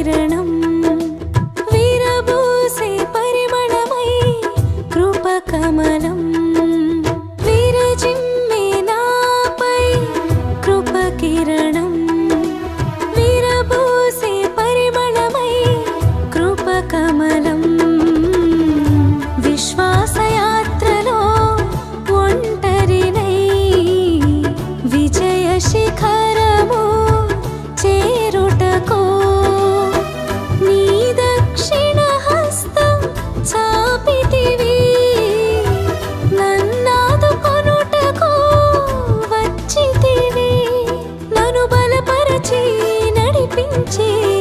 కిరణం వీరబూసే పరిమళమై కృపకమలం వీరజిమ్మే నాపై కృపకిరణం వీరబూసే పరిమళమై కనిపించే